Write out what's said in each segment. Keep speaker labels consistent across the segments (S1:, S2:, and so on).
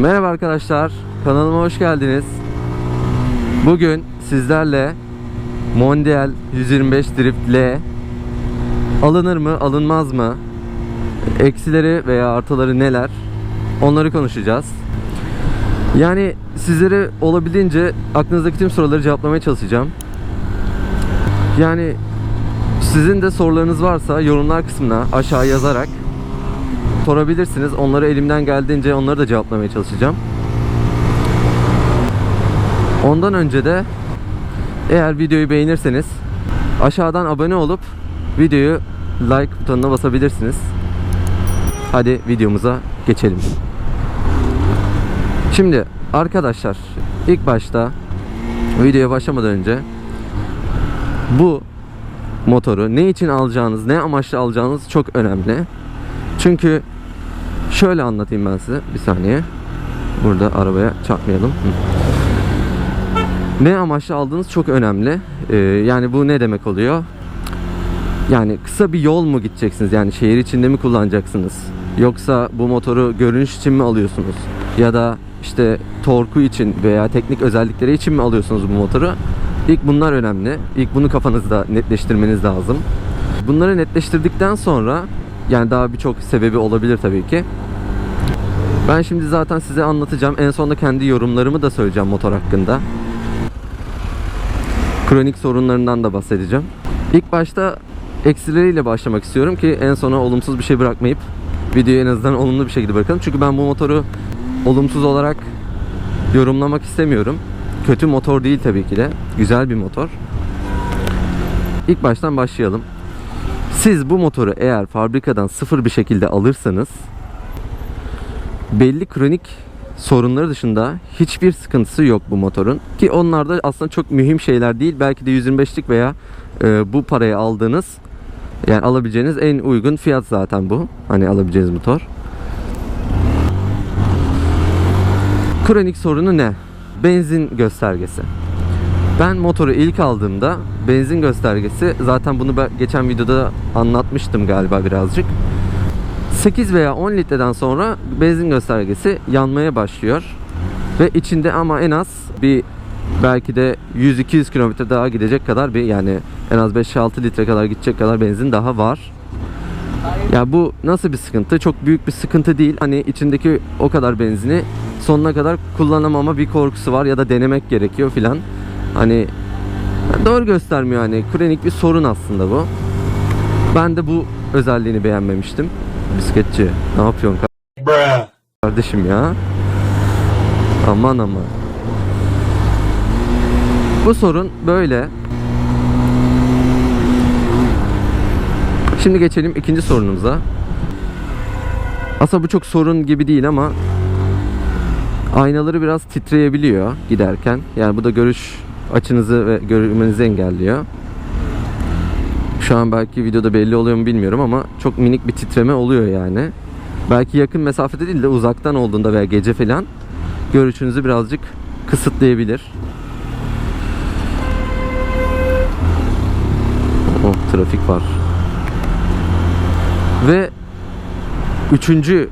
S1: Merhaba arkadaşlar, kanalıma hoş geldiniz. Bugün sizlerle Mondial 125 Drift L alınır mı, alınmaz mı? Eksileri veya artıları neler? Onları konuşacağız. Yani sizlere olabildiğince aklınızdaki tüm soruları cevaplamaya çalışacağım. Yani sizin de sorularınız varsa yorumlar kısmına aşağı yazarak sorabilirsiniz. Onları elimden geldiğince onları da cevaplamaya çalışacağım. Ondan önce de eğer videoyu beğenirseniz aşağıdan abone olup videoyu like butonuna basabilirsiniz. Hadi videomuza geçelim. Şimdi arkadaşlar ilk başta videoya başlamadan önce bu motoru ne için alacağınız, ne amaçla alacağınız çok önemli. Çünkü şöyle anlatayım ben size bir saniye. Burada arabaya çarpmayalım. Ne amaçla aldığınız çok önemli. Ee, yani bu ne demek oluyor? Yani kısa bir yol mu gideceksiniz? Yani şehir içinde mi kullanacaksınız? Yoksa bu motoru görünüş için mi alıyorsunuz? Ya da işte torku için veya teknik özellikleri için mi alıyorsunuz bu motoru? İlk bunlar önemli. İlk bunu kafanızda netleştirmeniz lazım. Bunları netleştirdikten sonra yani daha birçok sebebi olabilir tabii ki. Ben şimdi zaten size anlatacağım. En sonunda kendi yorumlarımı da söyleyeceğim motor hakkında. Kronik sorunlarından da bahsedeceğim. İlk başta eksileriyle başlamak istiyorum ki en sona olumsuz bir şey bırakmayıp videoyu en azından olumlu bir şekilde bırakalım. Çünkü ben bu motoru olumsuz olarak yorumlamak istemiyorum. Kötü motor değil tabii ki de. Güzel bir motor. İlk baştan başlayalım. Siz bu motoru eğer fabrikadan sıfır bir şekilde alırsanız belli kronik sorunları dışında hiçbir sıkıntısı yok bu motorun. Ki onlar da aslında çok mühim şeyler değil. Belki de 125'lik veya e, bu paraya aldığınız yani alabileceğiniz en uygun fiyat zaten bu. Hani alabileceğiniz motor. Kronik sorunu ne? Benzin göstergesi. Ben motoru ilk aldığımda benzin göstergesi zaten bunu ben geçen videoda anlatmıştım galiba birazcık. 8 veya 10 litreden sonra benzin göstergesi yanmaya başlıyor. Ve içinde ama en az bir belki de 100-200 kilometre daha gidecek kadar bir yani en az 5-6 litre kadar gidecek kadar benzin daha var. Ya bu nasıl bir sıkıntı? Çok büyük bir sıkıntı değil. Hani içindeki o kadar benzini sonuna kadar kullanamama bir korkusu var ya da denemek gerekiyor filan. Hani doğru göstermiyor hani kronik bir sorun aslında bu. Ben de bu özelliğini beğenmemiştim. Bisikletçi ne yapıyorsun kardeşim ya? Aman aman. Bu sorun böyle. Şimdi geçelim ikinci sorunumuza. Aslında bu çok sorun gibi değil ama aynaları biraz titreyebiliyor giderken. Yani bu da görüş açınızı ve görmenizi engelliyor. Şu an belki videoda belli oluyor mu bilmiyorum ama çok minik bir titreme oluyor yani. Belki yakın mesafede değil de uzaktan olduğunda veya gece falan görüşünüzü birazcık kısıtlayabilir. Oh trafik var. Ve üçüncü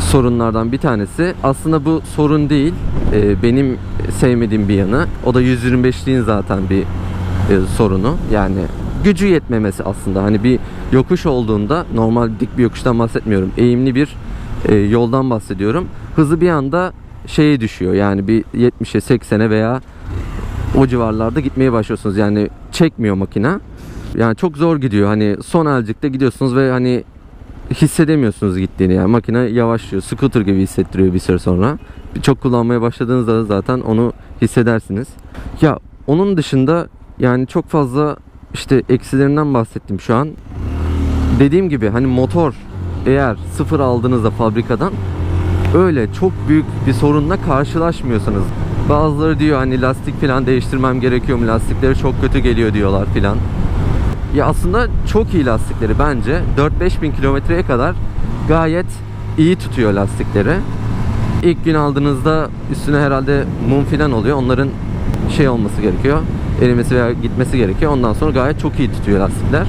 S1: sorunlardan bir tanesi aslında bu sorun değil Ee, benim sevmediğim bir yanı o da 125'liğin zaten bir e, sorunu. Yani gücü yetmemesi aslında. Hani bir yokuş olduğunda normal dik bir yokuştan bahsetmiyorum. Eğimli bir e, yoldan bahsediyorum. Hızı bir anda şeye düşüyor. Yani bir 70'e 80'e veya o civarlarda gitmeye başlıyorsunuz. Yani çekmiyor makina yani çok zor gidiyor. Hani son elcikte gidiyorsunuz ve hani hissedemiyorsunuz gittiğini yani. Makine yavaşlıyor scooter gibi hissettiriyor bir süre sonra. Çok kullanmaya başladığınızda zaten onu hissedersiniz. Ya onun dışında yani çok fazla işte eksilerinden bahsettim şu an. Dediğim gibi hani motor eğer sıfır aldığınızda fabrikadan öyle çok büyük bir sorunla karşılaşmıyorsanız bazıları diyor hani lastik falan değiştirmem gerekiyor mu? Lastikleri çok kötü geliyor diyorlar filan ya aslında çok iyi lastikleri bence. 4-5 bin kilometreye kadar gayet iyi tutuyor lastikleri. İlk gün aldığınızda üstüne herhalde mum filan oluyor. Onların şey olması gerekiyor erimesi veya gitmesi gerekiyor. Ondan sonra gayet çok iyi tutuyor lastikler.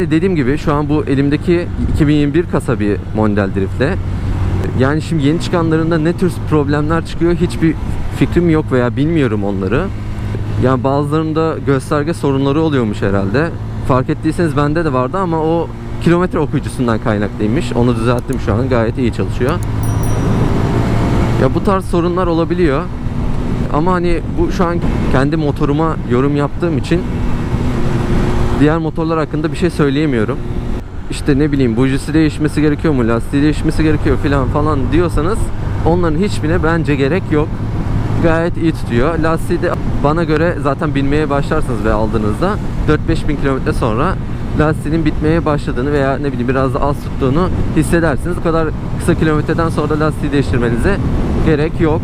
S1: Dediğim gibi şu an bu elimdeki 2021 kasa bir model driftle. Yani şimdi yeni çıkanlarında ne tür problemler çıkıyor hiçbir fikrim yok veya bilmiyorum onları. Yani bazılarında gösterge sorunları oluyormuş herhalde. Fark ettiyseniz bende de vardı ama o kilometre okuyucusundan kaynaklıymış. Onu düzelttim şu an gayet iyi çalışıyor. Ya bu tarz sorunlar olabiliyor. Ama hani bu şu an kendi motoruma yorum yaptığım için diğer motorlar hakkında bir şey söyleyemiyorum. İşte ne bileyim bujisi değişmesi gerekiyor mu, lastiği değişmesi gerekiyor filan falan diyorsanız onların hiçbirine bence gerek yok. Gayet iyi tutuyor. Lastiği de bana göre zaten binmeye başlarsınız ve aldığınızda 4-5 bin kilometre sonra lastiğinin bitmeye başladığını veya ne bileyim biraz da az tuttuğunu hissedersiniz. Bu kadar kısa kilometreden sonra lastiği değiştirmenize gerek yok.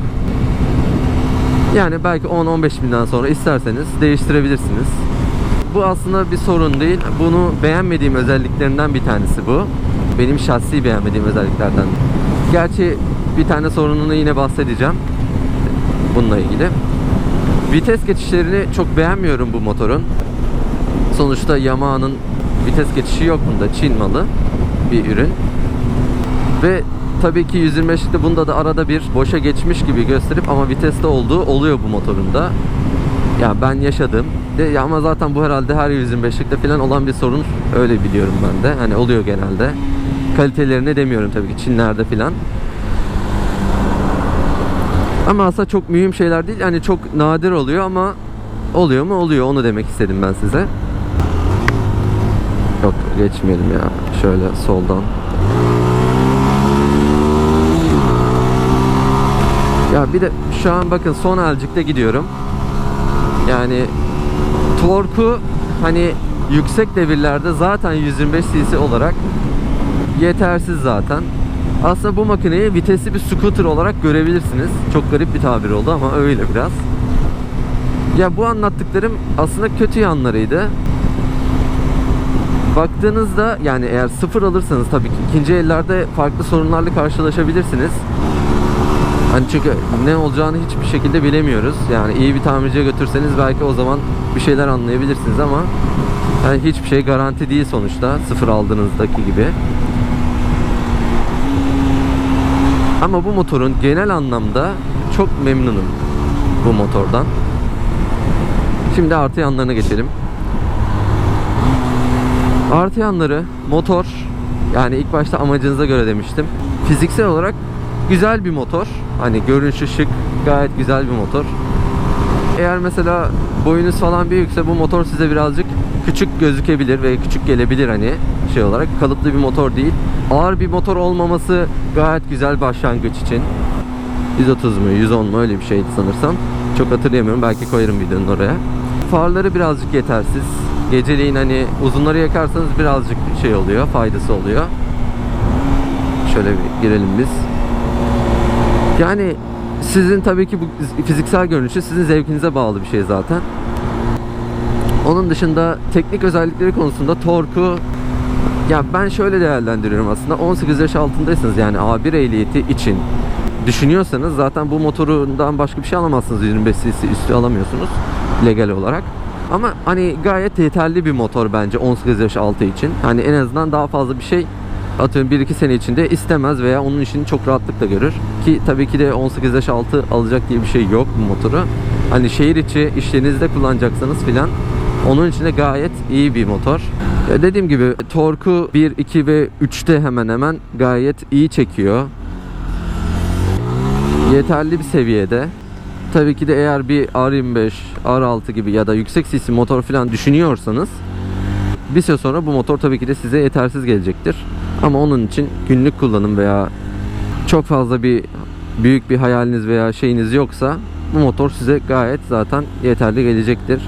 S1: Yani belki 10-15 binden sonra isterseniz değiştirebilirsiniz. Bu aslında bir sorun değil. Bunu beğenmediğim özelliklerinden bir tanesi bu. Benim şahsi beğenmediğim özelliklerden. Gerçi bir tane sorununu yine bahsedeceğim. Bununla ilgili. Vites geçişlerini çok beğenmiyorum bu motorun. Sonuçta Yamaha'nın vites geçişi yok bunda. Çin malı bir ürün. Ve tabii ki 125'likte bunda da arada bir boşa geçmiş gibi gösterip ama viteste olduğu oluyor bu motorunda. Ya ben yaşadım. De, ya ama zaten bu herhalde her 125'likte falan olan bir sorun. Öyle biliyorum ben de. Hani oluyor genelde. Kalitelerini demiyorum tabii ki Çinlerde falan. Ama aslında çok mühim şeyler değil. Yani çok nadir oluyor ama oluyor mu? Oluyor. Onu demek istedim ben size. Yok geçmeyelim ya. Şöyle soldan. Ya bir de şu an bakın son elcikte gidiyorum. Yani torku hani yüksek devirlerde zaten 125 cc olarak yetersiz zaten. Aslında bu makineyi vitesli bir scooter olarak görebilirsiniz. Çok garip bir tabir oldu ama öyle biraz. Ya bu anlattıklarım aslında kötü yanlarıydı. Baktığınızda yani eğer sıfır alırsanız tabii ki ikinci ellerde farklı sorunlarla karşılaşabilirsiniz. Hani çünkü ne olacağını hiçbir şekilde bilemiyoruz. Yani iyi bir tamirciye götürseniz belki o zaman bir şeyler anlayabilirsiniz ama yani hiçbir şey garanti değil sonuçta sıfır aldığınızdaki gibi. Ama bu motorun genel anlamda çok memnunum bu motordan. Şimdi artı yanlarına geçelim. Artı yanları motor yani ilk başta amacınıza göre demiştim. Fiziksel olarak güzel bir motor. Hani görünüşü şık, gayet güzel bir motor. Eğer mesela boyunuz falan büyükse bu motor size birazcık küçük gözükebilir ve küçük gelebilir hani şey olarak. Kalıplı bir motor değil. Ağır bir motor olmaması gayet güzel başlangıç için. 130 mu 110 mu öyle bir şeydi sanırsam. Çok hatırlayamıyorum. Belki koyarım videonun oraya. Farları birazcık yetersiz. Geceliğin hani uzunları yakarsanız birazcık şey oluyor, faydası oluyor. Şöyle bir girelim biz. Yani sizin tabii ki bu fiziksel görünüşü sizin zevkinize bağlı bir şey zaten. Onun dışında teknik özellikleri konusunda torku ya ben şöyle değerlendiriyorum aslında 18 yaş altındaysanız yani A1 ehliyeti için düşünüyorsanız zaten bu motorundan başka bir şey alamazsınız 25 cc üstü alamıyorsunuz legal olarak. Ama hani gayet yeterli bir motor bence 18 yaş altı için. Hani en azından daha fazla bir şey atıyorum 1-2 sene içinde istemez veya onun işini çok rahatlıkla görür. Ki tabii ki de 18 yaş altı alacak diye bir şey yok bu motoru. Hani şehir içi işlerinizde kullanacaksanız filan onun için de gayet iyi bir motor. Dediğim gibi torku 1, 2 ve 3'te hemen hemen gayet iyi çekiyor. Yeterli bir seviyede. Tabii ki de eğer bir R25, R6 gibi ya da yüksek sesli motor falan düşünüyorsanız bir süre sonra bu motor tabii ki de size yetersiz gelecektir. Ama onun için günlük kullanım veya çok fazla bir büyük bir hayaliniz veya şeyiniz yoksa bu motor size gayet zaten yeterli gelecektir.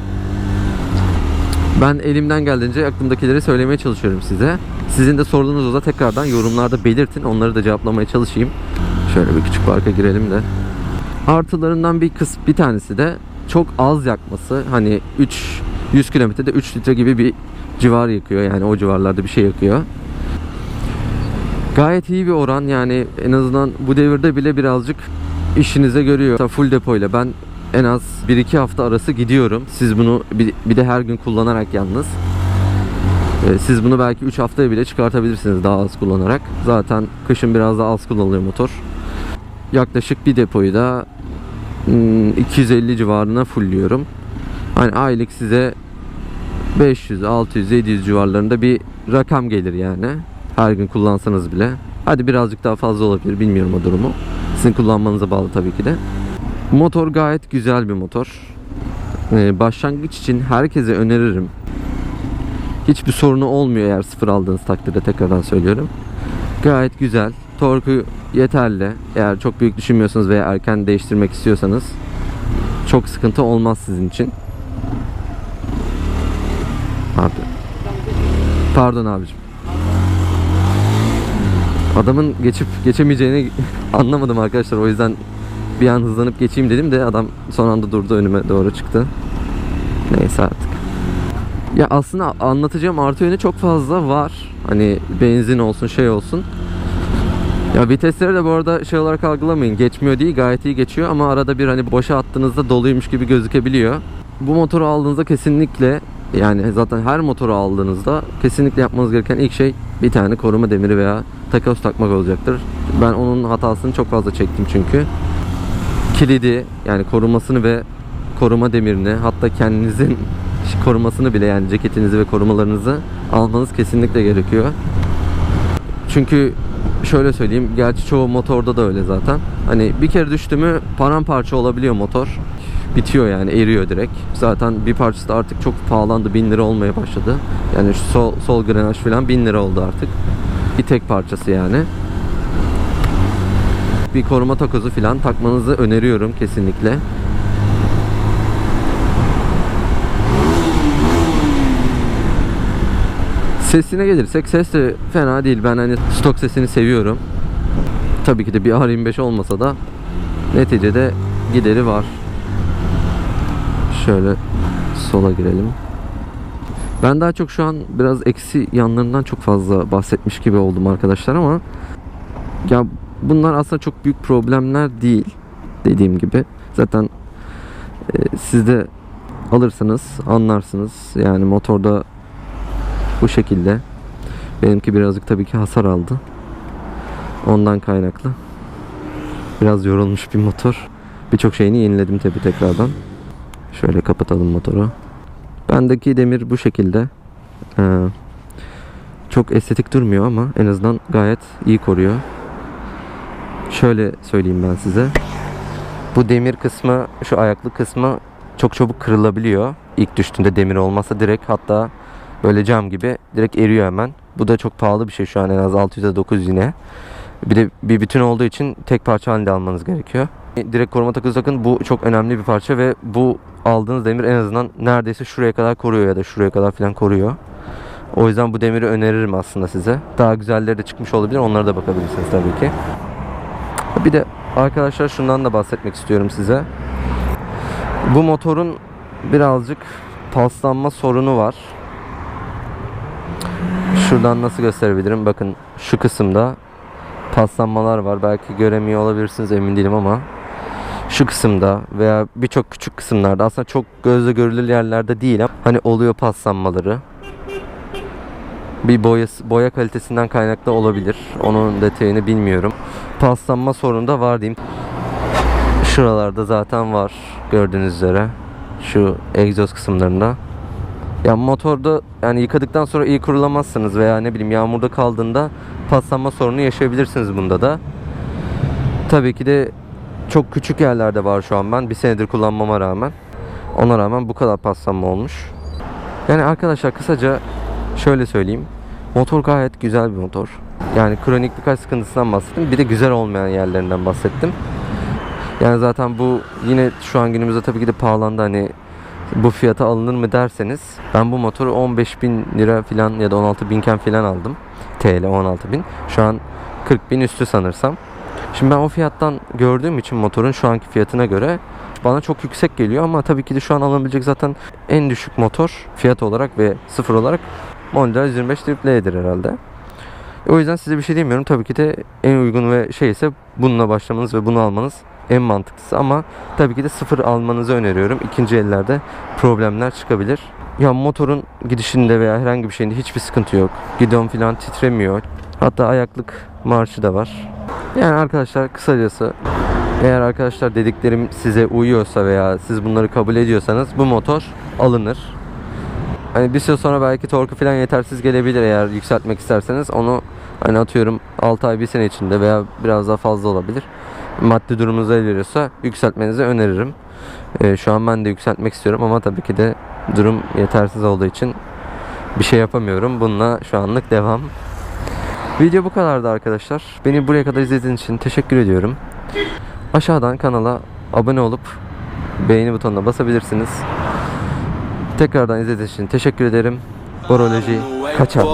S1: Ben elimden geldiğince aklımdakileri söylemeye çalışıyorum size. Sizin de sorularınız olsa tekrardan yorumlarda belirtin. Onları da cevaplamaya çalışayım. Şöyle bir küçük parka girelim de. Artılarından bir kıs bir tanesi de çok az yakması. Hani 3 100 kilometrede 3 litre gibi bir civar yakıyor. Yani o civarlarda bir şey yakıyor. Gayet iyi bir oran yani en azından bu devirde bile birazcık işinize görüyor. Mesela full depoyla ben en az 1-2 hafta arası gidiyorum. Siz bunu bir, de her gün kullanarak yalnız. E, siz bunu belki 3 haftaya bile çıkartabilirsiniz daha az kullanarak. Zaten kışın biraz daha az kullanılıyor motor. Yaklaşık bir depoyu da 250 civarına fullliyorum. Hani aylık size 500, 600, 700 civarlarında bir rakam gelir yani. Her gün kullansanız bile. Hadi birazcık daha fazla olabilir bilmiyorum o durumu. Sizin kullanmanıza bağlı tabii ki de. Motor gayet güzel bir motor. Ee, başlangıç için herkese öneririm. Hiçbir sorunu olmuyor eğer sıfır aldığınız takdirde tekrardan söylüyorum. Gayet güzel. Torku yeterli. Eğer çok büyük düşünmüyorsanız veya erken değiştirmek istiyorsanız çok sıkıntı olmaz sizin için. Abi. Pardon abicim. Adamın geçip geçemeyeceğini anlamadım arkadaşlar. O yüzden bir an hızlanıp geçeyim dedim de adam son anda durdu önüme doğru çıktı. Neyse artık. Ya aslında anlatacağım artı yönü çok fazla var. Hani benzin olsun şey olsun. Ya vitesleri de bu arada şey olarak algılamayın. Geçmiyor değil gayet iyi geçiyor ama arada bir hani boşa attığınızda doluymuş gibi gözükebiliyor. Bu motoru aldığınızda kesinlikle yani zaten her motoru aldığınızda kesinlikle yapmanız gereken ilk şey bir tane koruma demiri veya takoz takmak olacaktır. Ben onun hatasını çok fazla çektim çünkü. Kilidi yani korumasını ve koruma demirini hatta kendinizin korumasını bile yani ceketinizi ve korumalarınızı almanız kesinlikle gerekiyor. Çünkü şöyle söyleyeyim gerçi çoğu motorda da öyle zaten. Hani bir kere düştü mü paramparça olabiliyor motor. Bitiyor yani eriyor direkt. Zaten bir parçası da artık çok pahalandı. 1000 lira olmaya başladı. Yani şu sol, sol grenaj falan 1000 lira oldu artık. Bir tek parçası yani. Bir koruma takozu falan takmanızı öneriyorum kesinlikle. Sesine gelirsek ses de fena değil. Ben hani stok sesini seviyorum. Tabii ki de bir R25 olmasa da neticede gideri var. Şöyle sola girelim. Ben daha çok şu an biraz eksi yanlarından çok fazla bahsetmiş gibi oldum arkadaşlar ama ya bunlar aslında çok büyük problemler değil dediğim gibi. Zaten e, siz de alırsanız anlarsınız. Yani motorda bu şekilde. Benimki birazcık tabii ki hasar aldı. Ondan kaynaklı. Biraz yorulmuş bir motor. Birçok şeyini yeniledim tabii tekrardan. Şöyle kapatalım motoru. Bendeki demir bu şekilde. Ee, çok estetik durmuyor ama en azından gayet iyi koruyor. Şöyle söyleyeyim ben size. Bu demir kısmı, şu ayaklı kısmı çok çabuk kırılabiliyor. İlk düştüğünde demir olmasa direkt hatta böyle cam gibi direkt eriyor hemen. Bu da çok pahalı bir şey şu an en az 600'e 900 yine. Bir de bir bütün olduğu için tek parça halinde almanız gerekiyor. Direkt koruma takısı takın. Bu çok önemli bir parça ve bu aldığınız demir en azından neredeyse şuraya kadar koruyor ya da şuraya kadar falan koruyor. O yüzden bu demiri öneririm aslında size. Daha güzelleri de çıkmış olabilir. Onlara da bakabilirsiniz tabii ki. Bir de arkadaşlar şundan da bahsetmek istiyorum size. Bu motorun birazcık paslanma sorunu var. Şuradan nasıl gösterebilirim? Bakın şu kısımda paslanmalar var. Belki göremiyor olabilirsiniz emin değilim ama şu kısımda veya birçok küçük kısımlarda aslında çok gözle görülür yerlerde değil ama hani oluyor paslanmaları. Bir boya, boya kalitesinden kaynaklı olabilir. Onun detayını bilmiyorum. Paslanma sorunu da var diyeyim. Şuralarda zaten var gördüğünüz üzere. Şu egzoz kısımlarında. Ya motorda yani yıkadıktan sonra iyi kurulamazsınız veya ne bileyim yağmurda kaldığında paslanma sorunu yaşayabilirsiniz bunda da. Tabii ki de çok küçük yerlerde var şu an ben bir senedir kullanmama rağmen. Ona rağmen bu kadar paslanma olmuş. Yani arkadaşlar kısaca şöyle söyleyeyim. Motor gayet güzel bir motor. Yani kronik birkaç sıkıntısından bahsettim. Bir de güzel olmayan yerlerinden bahsettim. Yani zaten bu yine şu an günümüzde tabii ki de pahalandı hani bu fiyata alınır mı derseniz ben bu motoru 15 bin lira falan ya da 16 binken falan aldım. TL 16 bin. Şu an 40 bin üstü sanırsam. Şimdi ben o fiyattan gördüğüm için motorun şu anki fiyatına göre bana çok yüksek geliyor ama tabii ki de şu an alınabilecek zaten en düşük motor fiyat olarak ve sıfır olarak Mondial 125 AAA'dir herhalde. O yüzden size bir şey demiyorum. Tabii ki de en uygun ve şey ise bununla başlamanız ve bunu almanız en mantıklısı ama tabii ki de sıfır almanızı öneriyorum. İkinci ellerde problemler çıkabilir. Ya motorun gidişinde veya herhangi bir şeyinde hiçbir sıkıntı yok. Gidon falan titremiyor. Hatta ayaklık marşı da var. Yani arkadaşlar kısacası eğer arkadaşlar dediklerim size uyuyorsa veya siz bunları kabul ediyorsanız bu motor alınır. Hani bir süre sonra belki torku falan yetersiz gelebilir eğer yükseltmek isterseniz. Onu hani atıyorum 6 ay bir sene içinde veya biraz daha fazla olabilir. Maddi durumunuz el veriyorsa yükseltmenizi öneririm. Ee, şu an ben de yükseltmek istiyorum ama tabii ki de durum yetersiz olduğu için bir şey yapamıyorum. Bununla şu anlık devam. Video bu kadardı arkadaşlar. Beni buraya kadar izlediğiniz için teşekkür ediyorum. Aşağıdan kanala abone olup beğeni butonuna basabilirsiniz. Tekrardan izlediğiniz için teşekkür ederim. Boroloji kaçar.